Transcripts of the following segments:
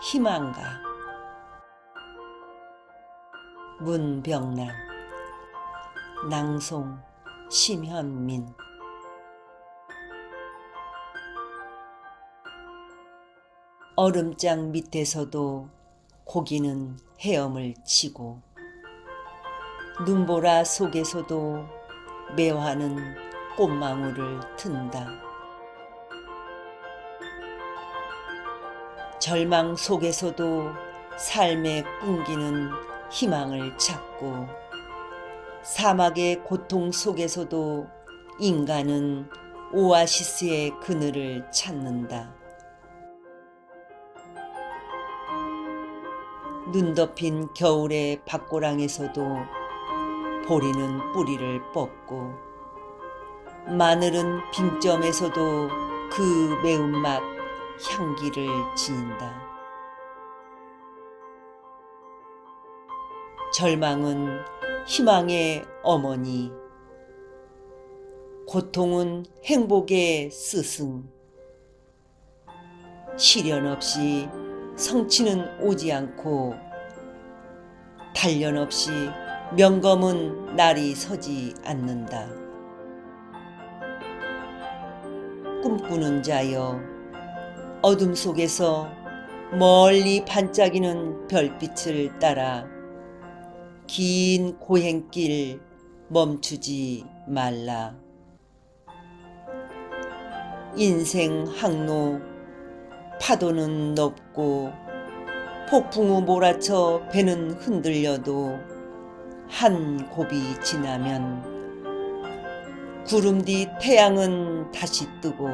희망가. 문병란 낭송. 심현민. 얼음장 밑에서도 고기는 헤엄을 치고 눈보라 속에서도 매화는 꽃망울을 튼다. 절망 속에서도 삶의 끈기는 희망을 찾고 사막의 고통 속에서도 인간은 오아시스의 그늘을 찾는다. 눈 덮인 겨울의 밭고랑에서도 보리는 뿌리를 뽑고 마늘은 빙점에서도 그 매운맛 향기를 지닌다. 절망은 희망의 어머니, 고통은 행복의 스승. 시련 없이 성취는 오지 않고 단련 없이 명검은 날이 서지 않는다. 꿈꾸는 자여 어둠 속에서 멀리 반짝이는 별빛을 따라 긴 고행길 멈추지 말라. 인생 항로 파도는 높고 폭풍우 몰아쳐 배는 흔들려도 한 곱이 지나면 구름 뒤 태양은 다시 뜨고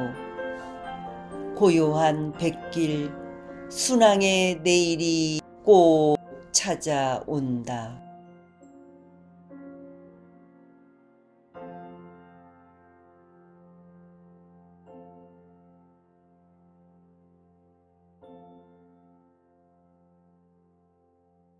고요한 백길 순항의 내일이 꼭 찾아온다.